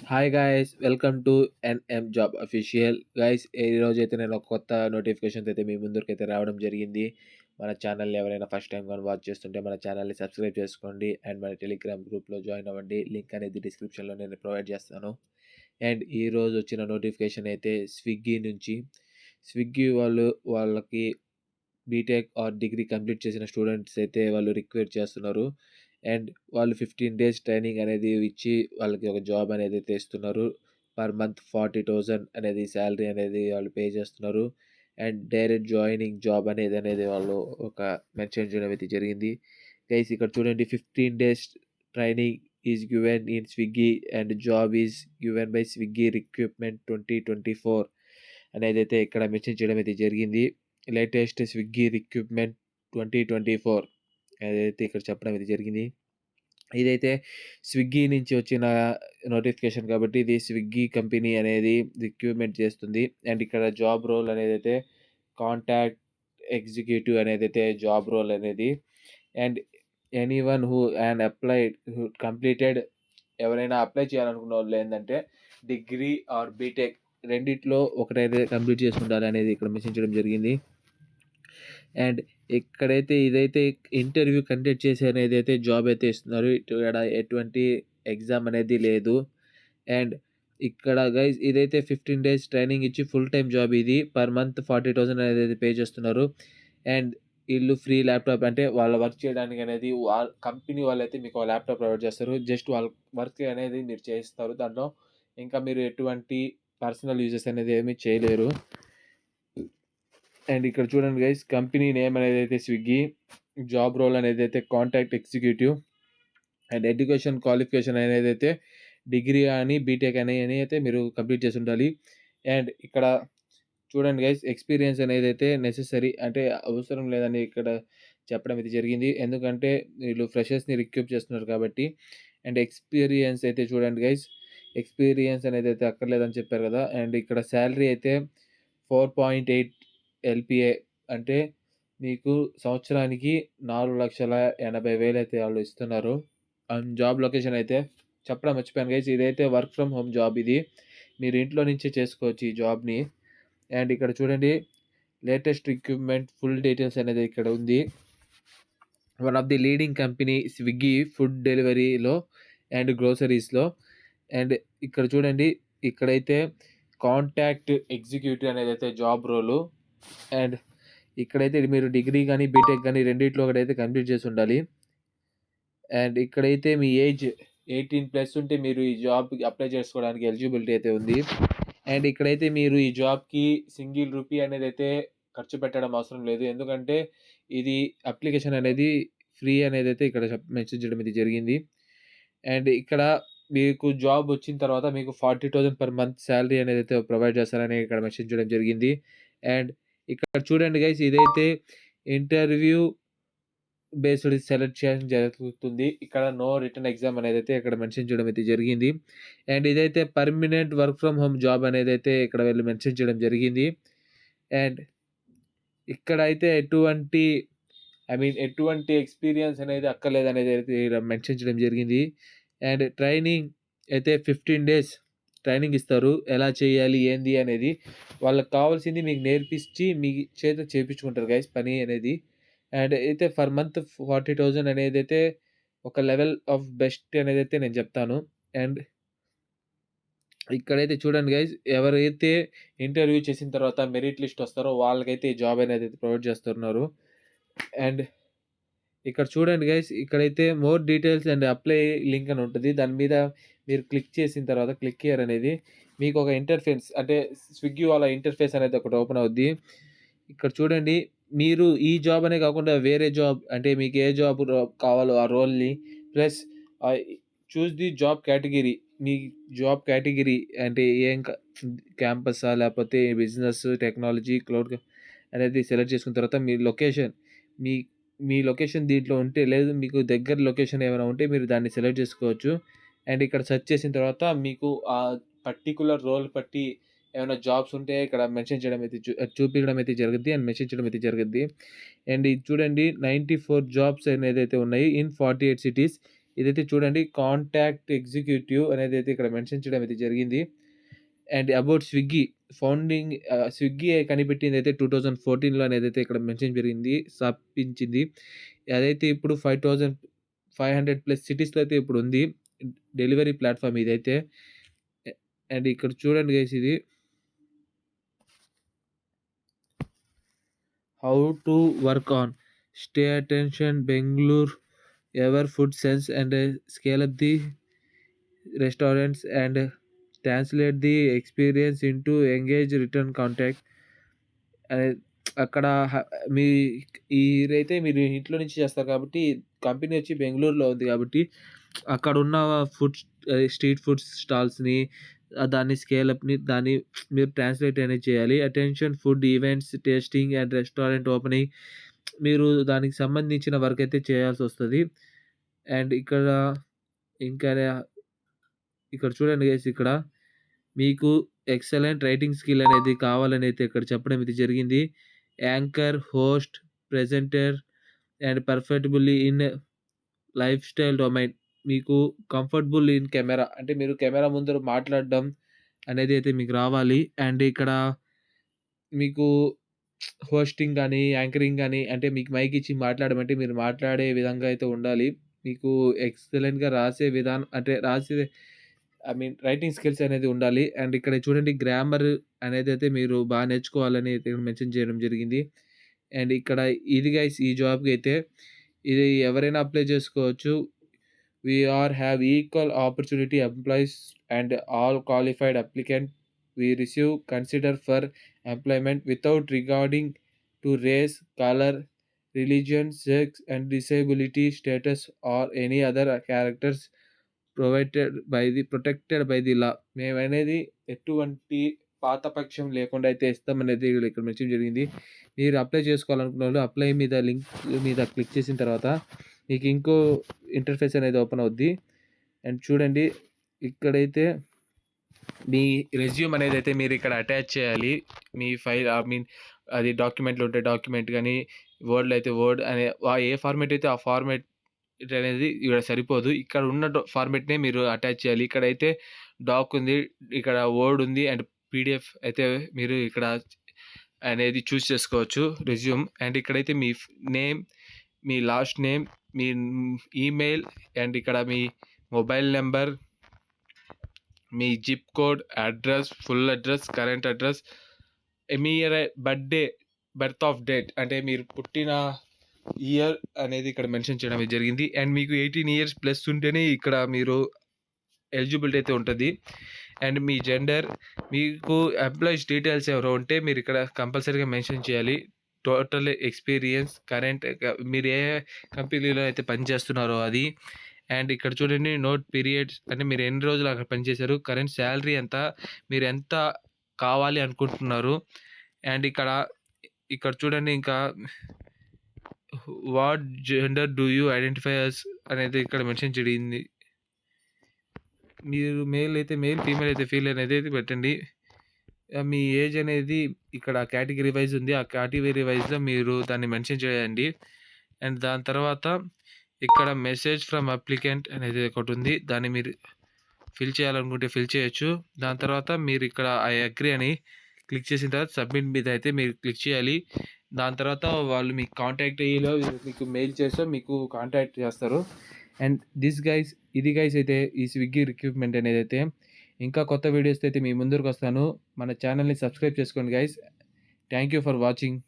Hi guys welcome to NM job official guys ఈరోజు అయితే నేను ఒక కొత్త నోటిఫికేషన్ అయితే మీ ముందరికి అయితే రావడం జరిగింది. మన ఛానల్ని ఎవరైనా ఫస్ట్ టైం కానీ వాచ్ చేస్తుంటే మన ఛానల్ని సబ్స్క్రైబ్ చేసుకోండి అండ్ మన టెలిగ్రామ్ గ్రూప్లో జాయిన్ అవ్వండి. లింక్ అనేది డిస్క్రిప్షన్లో నేను ప్రొవైడ్ చేస్తాను. అండ్ ఈరోజు వచ్చిన నోటిఫికేషన్ అయితే స్విగ్గీ నుంచి. స్విగ్గీ వాళ్ళు వాళ్ళకి బీటెక్ ఆర్ డిగ్రీ కంప్లీట్ చేసిన స్టూడెంట్స్ అయితే వాళ్ళు రిక్వెస్ట్ చేస్తున్నారు. అండ్ వాళ్ళు ఫిఫ్టీన్ డేస్ ట్రైనింగ్ అనేది ఇచ్చి వాళ్ళకి ఒక జాబ్ అనేది తెస్తున్నారు. పర్ మంత్ ఫార్టీ థౌజండ్ అనేది శాలరీ అనేది వాళ్ళు పే చేస్తున్నారు. అండ్ డైరెక్ట్ జాయినింగ్ జాబ్ అనేది అనేది వాళ్ళు ఒక మెన్షన్ చేయడం అయితే జరిగింది. గైస్ ఇక్కడ చూడండి fifteen days training is given in Swiggy and job is given by Swiggy recruitment twenty twenty four అనేది అయితే ఇక్కడ మెన్షన్ చేయడం అయితే జరిగింది. Latest Swiggy recruitment twenty twenty four. ఏదైతే ఇక్కడ చెప్పడం ఇది జరిగింది. ఇదైతే స్విగ్గీ నుంచి వచ్చిన నోటిఫికేషన్ కాబట్టి ఇది స్విగ్గీ కంపెనీ అనేది రిక్రూట్మెంట్ చేస్తుంది. అండ్ ఇక్కడ జాబ్ రోల్ అనేది అయితే కాంటాక్ట్ ఎగ్జిక్యూటివ్ అనేది అయితే జాబ్ రోల్ అనేది. And any one who and applied who completed ఎవరైనా అప్లై చేయాలనుకున్న వాళ్ళు ఏంటంటే డిగ్రీ ఆర్ బీటెక్ రెండిట్లో ఒకటైతే కంప్లీట్ చేసుకుంటారు అనేది ఇక్కడ మెన్షన్ చేయడం జరిగింది. అండ్ ఇక్కడైతే ఇదైతే ఇంటర్వ్యూ కండక్ట్ చేసి అనేది అయితే జాబ్ అయితే ఇస్తున్నారు ఇక్కడ ఎటువంటి ఎగ్జామ్ అనేది లేదు. అండ్ ఇక్కడ గైజ్ ఇదైతే ఫిఫ్టీన్ డేస్ ట్రైనింగ్ ఇచ్చి ఫుల్ టైం జాబ్ ఇది. పర్ మంత్ ఫార్టీ థౌసండ్ అనేది అయితే పే చేస్తున్నారు. అండ్ వీళ్ళు ఫ్రీ ల్యాప్టాప్ అంటే వాళ్ళ వర్క్ చేయడానికి అనేది వాళ్ళ కంపెనీ వాళ్ళు అయితే మీకు ల్యాప్టాప్ ప్రొవైడ్ చేస్తారు. జస్ట్ వాళ్ళ వర్క్ అనేది మీరు చేస్తారు. దాంట్లో ఇంకా మీరు ఎటువంటి పర్సనల్ యూజెస్ అనేది ఏమీ చేయలేరు. అండ్ ఇక్కడ చూడండి గైస్ కంపెనీ నేమ్ అనేది అయితే స్విగ్గీ జాబ్ రోల్ అనేది అయితే contact executive and education qualification అనేది అయితే డిగ్రీ అని బీటెక్ అని అని అయితే మీరు కంప్లీట్ చేసి ఉండాలి. అండ్ ఇక్కడ చూడండి గైస్ ఎక్స్పీరియన్స్ అనేది అయితే నెససరీ అంటే అవసరం లేదని ఇక్కడ చెప్పడం అయితే జరిగింది. ఎందుకంటే వీళ్ళు ఫ్రెషర్స్ని రిక్యూప్ చేస్తున్నారు కాబట్టి అండ్ ఎక్స్పీరియన్స్ అయితే చూడండి గైస్ ఎక్స్పీరియన్స్ అనేది అయితే అక్కర్లేదని చెప్పారు కదా. అండ్ ఇక్కడ శాలరీ అయితే ఫోర్ పాయింట్ ఎయిట్ ఎల్పిఏ అంటే మీకు సంవత్సరానికి నాలుగు లక్షల ఎనభై వేలు అయితే వాళ్ళు ఇస్తున్నారు. అండ్ జాబ్ లొకేషన్ అయితే చెప్పడం మర్చిపోయాను గైస్ ఇదైతే వర్క్ ఫ్రమ్ హోమ్ జాబ్ ఇది. మీరు ఇంట్లో నుంచే చేసుకోవచ్చు ఈ జాబ్ని. అండ్ ఇక్కడ చూడండి లేటెస్ట్ రిక్రూట్మెంట్ ఫుల్ డీటెయిల్స్ అనేది ఇక్కడ ఉంది. One of the leading company Swiggy food డెలివరీలో and గ్రోసరీస్లో. అండ్ ఇక్కడ చూడండి ఇక్కడైతే కాంటాక్ట్ ఎగ్జిక్యూటివ్ అనేది అయితే జాబ్ రోలు. అండ్ ఇక్కడైతే మీరు డిగ్రీ కానీ బీటెక్ కానీ రెండిట్లో ఒకటైతే కంప్లీట్ చేసి ఉండాలి. అండ్ ఇక్కడైతే మీ ఏజ్ ఎయిటీన్ ప్లస్ ఉంటే మీరు ఈ జాబ్కి అప్లై చేసుకోవడానికి ఎలిజిబిలిటీ అయితే ఉంది. అండ్ ఇక్కడైతే మీరు ఈ జాబ్కి సింగిల్ రూపీ అనేది అయితే ఖర్చు పెట్టడం అవసరం లేదు. ఎందుకంటే ఇది అప్లికేషన్ అనేది ఫ్రీ అనేది అయితే ఇక్కడ మెన్షన్ చేయడం ఇది జరిగింది. అండ్ ఇక్కడ మీకు జాబ్ వచ్చిన తర్వాత మీకు forty thousand per month salary అనేది అయితే ప్రొవైడ్ చేస్తారని ఇక్కడ మెన్షన్ చేయడం జరిగింది. అండ్ ఇక్కడ చూడండి గైస్ ఇదైతే ఇంటర్వ్యూ బేస్డ్ సెలెక్ట్ చేయడం జరుగుతుంది. ఇక్కడ నో రిటర్న్ ఎగ్జామ్ అనేది అయితే ఇక్కడ మెన్షన్ చేయడం అయితే జరిగింది. అండ్ ఇదైతే permanent work from home job అనేది అయితే ఇక్కడ వెళ్ళి మెన్షన్ చేయడం జరిగింది. అండ్ ఇక్కడ అయితే ఎటువంటి ఐ మీన్ ఎటువంటి ఎక్స్పీరియన్స్ అనేది అక్కర్లేదు అనేది అయితే మెన్షన్ చేయడం జరిగింది. అండ్ ట్రైనింగ్ అయితే ఫిఫ్టీన్ డేస్ ట్రైనింగ్ ఇస్తారు ఎలా చేయాలి ఏంది అనేది వాళ్ళకి కావాల్సింది మీకు నేర్పించి మీ చేత చేయించుకుంటారు గైస్ పని అనేది. అండ్ అయితే ఫర్ మంత్ ఫార్టీ థౌజండ్ అనేది అయితే ఒక లెవెల్ ఆఫ్ బెస్ట్ అనేది అయితే నేను చెప్తాను. అండ్ ఇక్కడైతే చూడండి గైస్ ఎవరైతే ఇంటర్వ్యూ చేసిన తర్వాత మెరిట్ లిస్ట్ వస్తారో వాళ్ళకైతే ఈ జాబ్ అనేది ప్రొవైడ్ చేస్తున్నారు. అండ్ ఇక్కడ చూడండి గైస్ ఇక్కడైతే more details and apply link అని ఉంటుంది. దాని మీద మీరు క్లిక్ చేసిన తర్వాత క్లిక్ చేయర్ అనేది మీకు ఒక ఇంటర్ఫేస్ అంటే స్విగ్గీ వాళ్ళ ఇంటర్ఫేస్ అనేది ఒకటి ఓపెన్ అవుద్ది. ఇక్కడ చూడండి మీరు ఈ జాబ్ అనే కాకుండా వేరే జాబ్ అంటే మీకు ఏ జాబ్ కావాలో ఆ రోల్ని plus choose the job category me job category అంటే ఏం క్యాంపసా లేకపోతే బిజినెస్ టెక్నాలజీ క్లౌడ్ అనేది సెలెక్ట్ చేసుకున్న తర్వాత మీ లొకేషన్ మీ మీ లొకేషన్ దీంట్లో ఉంటే లేదు మీకు దగ్గర లొకేషన్ ఏమైనా ఉంటే మీరు దాన్ని సెలెక్ట్ చేసుకోవచ్చు. అండ్ ఇక్కడ సెర్చ్ చేసిన తర్వాత మీకు ఆ పర్టికులర్ రోల్ బట్టి ఏమైనా జాబ్స్ ఉంటే ఇక్కడ మెన్షన్ చేయడం అయితే చూ చూపించడం అయితే జరుగుద్ది అండ్ మెన్షన్ చేయడం అయితే జరుగుద్ది. అండ్ ఇది చూడండి నైంటీ ఫోర్ జాబ్స్ అనేది అయితే ఉన్నాయి ఇన్ ఫార్టీ ఎయిట్ సిటీస్. ఇదైతే చూడండి కాంటాక్ట్ ఎగ్జిక్యూటివ్ అనేది అయితే ఇక్కడ మెన్షన్ చేయడం అయితే జరిగింది. And about Swiggy founding Swiggy కనిపెట్టింది అయితే టూ థౌజండ్ ఫోర్టీన్లో అయితే ఇక్కడ మెన్షన్ జరిగింది. స్థాపించింది. అదైతే ఇప్పుడు 5500 ప్లస్ సిటీస్‌లో అయితే ఇప్పుడు ఉంది డెలివరీ ప్లాట్ఫామ్ ఇదైతే. అండ్ ఇక్కడ చూడండి గైస్ ఇది. How to work on stay attention Bengaluru ever food sense and scale up the restaurants and translate the experience into engage return contact. అక్కడ మీ ఇదైతే మీరు ఇంట్లో నుంచి చేస్తారు కాబట్టి కంపెనీ వచ్చి బెంగళూరులో ఉంది కాబట్టి అక్కడున్న ఫుడ్ స్ట్రీట్ ఫుడ్ స్టాల్స్‌ని దాన్ని స్కేలప్ని దాన్ని మీరు ట్రాన్స్‌లేట్ అనేది చేయాలి. Attention food events, tasting and restaurant opening మీరు దానికి సంబంధించిన వర్క్ అయితే చేయాల్సి వస్తుంది అండ్ ఇక్కడ ఇంకా ఇక్కడ చూడండి గైస్ ఇక్కడ మీకు ఎక్సలెంట్ రైటింగ్ స్కిల్ అనేది కావాలని అయితే ఇక్కడ చెప్పడం అయితే జరిగింది. Anchor, host, presenter and preferably in lifestyle domain మీకు కంఫర్టబుల్ ఇన్ కెమెరా అంటే మీరు కెమెరా ముందర మాట్లాడడం అనేది అయితే మీకు రావాలి. అండ్ ఇక్కడ మీకు హోస్టింగ్ కానీ యాంకరింగ్ కానీ అంటే మీకు మైక్ ఇచ్చి మాట్లాడమంటే మీరు మాట్లాడే విధంగా అయితే ఉండాలి. మీకు ఎక్సలెంట్‌గా రాసే విధానం అంటే రాసే ఐ మీన్ రైటింగ్ స్కిల్స్ అనేది ఉండాలి. అండ్ ఇక్కడ చూడండి గ్రామర్ అనేది అయితే మీరు బాగా నేర్చుకోవాలని అయితే మెన్షన్ చేయడం జరిగింది. అండ్ ఇక్కడ ఇది గైస్ ఈ జాబ్‌కి అయితే ఇది ఎవరైనా అప్లై చేసుకోవచ్చు. We are have equal opportunity employees and all qualified applicant we receive consider for employment without regarding to race, colour, religion, sex and disability status or any other characters provided by the protected by the law. మేమనేది ఎటువంటి పాతపక్షం లేకుండా అయితే ఇస్తామనేది ఇక్కడ mention జరిగింది. మీరు apply చేసుకోవాలనుకున్నోళ్ళు apply మీద లింక్ మీద క్లిక్ చేసిన తర్వాత మీకు ఇంకో ఇంటర్ఫేస్ అనేది ఓపెన్ అవుద్ది. అండ్ చూడండి ఇక్కడైతే మీ రెజ్యూమ్ అనేది అయితే మీరు ఇక్కడ అటాచ్ చేయాలి. మీ ఫైల్ ఐ మీన్ అది డాక్యుమెంట్లు ఉంటే డాక్యుమెంట్ కానీ వర్డ్‌లో అయితే వర్డ్ అనే ఏ ఫార్మేట్ అయితే ఆ ఫార్మేట్ అనేది ఇక్కడ సరిపోదు. ఇక్కడ ఉన్న డొ మీరు అటాచ్ చేయాలి. ఇక్కడైతే డాక్ ఉంది. ఇక్కడ వర్డ్ ఉంది. అండ్ పీడీఎఫ్ అయితే మీరు ఇక్కడ అనేది చూస్ చేసుకోవచ్చు రెజ్యూమ్. అండ్ ఇక్కడైతే మీ నేమ్, మీ లాస్ట్ నేమ్, మీ ఈమెయిల్ అండ్ ఇక్కడ మీ mobile number me zip code, address, full address, current address, me birthday, birth of date అంటే మీరు పుట్టిన ఇయర్ అనేది ఇక్కడ మెన్షన్ చేయడం జరిగింది. అండ్ మీకు 18 ఇయర్స్ ప్లస్ ఉంటేనే ఇక్కడ మీరు ఎలిజిబిలిటీ అయితే ఉంటుంది అండ్ మీ జెండర్ మీకు ఎంప్లాయీస్ డీటెయిల్స్ ఎవరో ఉంటే మీరు ఇక్కడ కంపల్సరీగా మెన్షన్ చేయాలి. టోటల్ ఎక్స్‌పీరియన్స్, కరెంట్ మీరు ఏ కంపెనీలో అయితే పనిచేస్తున్నారో అది. అండ్ ఇక్కడ చూడండి నోట్ పీరియడ్స్ అంటే మీరు ఎన్ని రోజులు అక్కడ పనిచేశారు, కరెంట్ శాలరీ ఎంత, మీరు ఎంత కావాలి అనుకుంటున్నారు. అండ్ ఇక్కడ ఇక్కడ చూడండి ఇంకా what gender do you identify as అనేది ఇక్కడ మెన్షన్ జరిగింది. మీరు మేల్ అయితే మేల్, ఫీమేల్ అయితే ఫీల్ అనేది అయితే పెట్టండి. మీ ఏజ్ అనేది ఇక్కడ కేటగిరీ వైజ్ ఉంది. ఆ కేటగిరీ వైజ్లో మీరు దాన్ని మెన్షన్ చేయండి. అండ్ దాని తర్వాత ఇక్కడ మెసేజ్ ఫ్రమ్ అప్లికెంట్ అనేది ఒకటి ఉంది దాన్ని మీరు ఫిల్ చేయాలనుకుంటే ఫిల్ చేయొచ్చు. దాని తర్వాత మీరు ఇక్కడ ఐ అగ్రి అని క్లిక్ చేసిన తర్వాత సబ్మిట్ మీద అయితే మీరు క్లిక్ చేయాలి. దాని తర్వాత వాళ్ళు మీకు కాంటాక్ట్ అయ్యేలో మీకు మెయిల్ చేస్తే మీకు కాంటాక్ట్ చేస్తారు. అండ్ దిస్ గైస్ ఇది గైస్ అయితే ఈ స్విగ్గీ రిక్రూట్‌మెంట్ అయితే ఇంకా కొత్త వీడియోస్‌తో అయితే మీ ముందరికొస్తాను. మన ఛానల్ని సబ్స్క్రైబ్ చేసుకోండి guys. Thank you for watching.